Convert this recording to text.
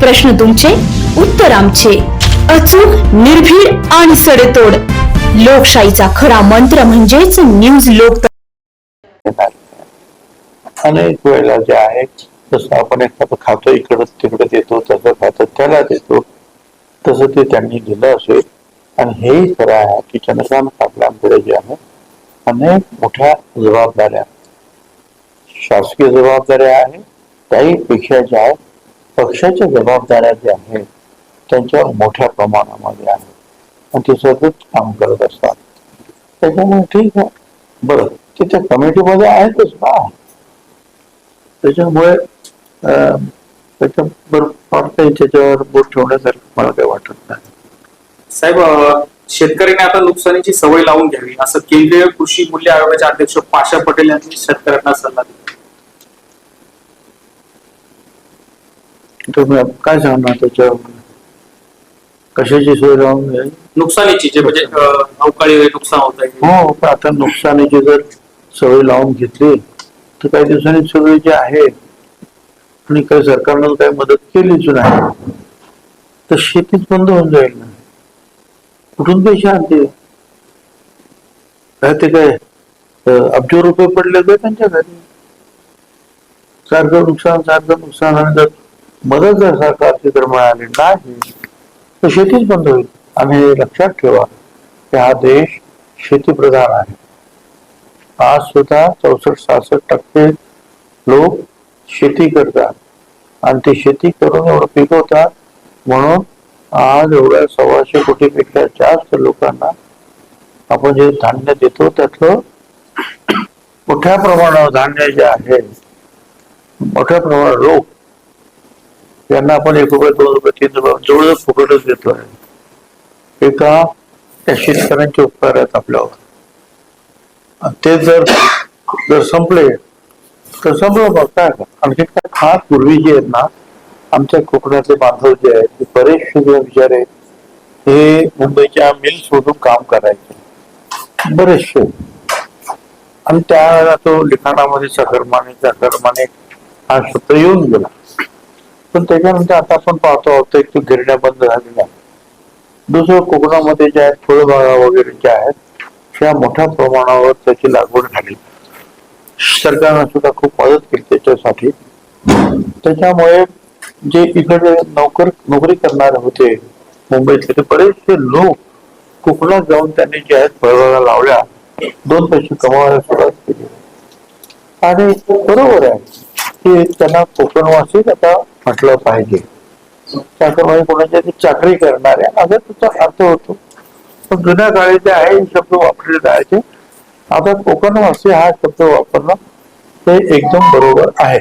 प्रश्न तुमचे उत्तर आमचे. अचूक निर्भीड आणि सडेतोड. लोकशाहीचा खरा मंत्र म्हणजेच न्यूज लोक अनेक वेळेला जे आहे जसं आपण एखादं खातो इकडं तिकडे देतो तसं खातं त्याला देतो तसं ते त्यांनी दिलं असेल. आणि हेही खरं आहे की चंद्रकांत पाटलांपुढे जे आहे अनेक मोठ्या जबाबदाऱ्या शासकीय जबाबदाऱ्या आहेत त्याही पेक्षा ज्या आहेत पक्षाच्या जबाबदाऱ्या ज्या आहेत त्यांच्यावर मोठ्या प्रमाणामध्ये आहेत. आणि ते सतत काम करत असतात. त्याच्यामुळे ठीक आहे. बरं ते त्या कमिटीमध्ये आहेतच ना. त्याच्यामुळे अं, फार काही त्याच्यावर बोट ठेवण्यासारखं मला काही वाटत नाही. साहेब शेतकऱ्यांनी आता नुकसानीची सवय लावून घ्यावी. असं केंद्रीय कृषी मूल्य आयोगाचे अध्यक्ष पाशा पटेल यांनी शेतकऱ्यांना सल्ला दिला. तुम्ही काय सांगणार त्याच्यावर? कशाची सोय लावून घ्यावी नुकसानीची जे म्हणजे अं, अवकाळी नुकसान होत आहे. हो पण आता नुकसानीची जर सवय लावून घेतली तर काही दिवसांनी सगळी जे आहे आणि काही सरकारनं काही मदत केलीच नाही तर शेतीच बंद होऊन जाईल ना. कुठून पैसे आणते काय ते काय अं, अब्ज रुपये पडले काय त्यांच्या घरी? सारखं नुकसान सारखं नुकसान आणि जर मदत जर सरकारची जर मिळाली नाही तर शेतीच बंद होईल. आणि हे लक्षात ठेवा की हा देश शेतीप्रधान आहे. आज सुद्धा चौसष्ट सहासष्ट टक्के लोक शेती करतात. आणि ते शेती करून एवढं पिकवतात म्हणून आज एवढ्या सव्वाशे कोटीपेक्षा जास्त लोकांना आपण जे धान्य देतो त्यातलं मोठ्या प्रमाणावर धान्य जे आहे मोठ्या प्रमाणावर लोक त्यांना आपण एक रुपये दोन रुपये तीन रुपये जवळ फुकटच देतो. आहे हे का? त्या शेतकऱ्यांचे उपकार आहेत आपल्यावर. ते जर जर संपले तर संपलं मग काय? आणखी काय? खास पूर्वी जे आहेत ना आमच्या कोकणातले बांधव जे आहेत ते बरेचसे जे आहेत हे मुंबईच्या मिल शोधून काम करायचे. बरेचसे. आणि त्या तो लिखाणामध्ये सकर्माने सकर्माने हा शब्द येऊन गेला. पण त्याच्यानंतर आता आपण पाहतो आहोत एक तो गिरण्या बंद झालेल्या दुसरं कोकणामध्ये ज्या आहेत फळबागा वगैरे ज्या आहेत त्या मोठ्या प्रमाणावर त्याची लागवड झाली. सरकारनं सुद्धा खूप मदत केली त्याच्यासाठी. त्याच्यामुळे जे इकडे नोकर नोकरी करणारे होते मुंबईतले ते बरेचसे लोक कोकणात जाऊन त्यांनी जे आहेत फळबागा लावल्या दोन पैसे कमवायला सुरुवात केली. आणि बरोबर आहे की त्यांना कोकणवासीच आता म्हटलं पाहिजे. त्याप्रमाणे कोणाच्या तरी चाकरी करणारे असा त्याचा अर्थ होतो. पण जुन्या काळी जे आहे हे शब्द वापरले जायचे. आता कोकणवासी हा शब्द वापरणं ते एकदम बरोबर आहे.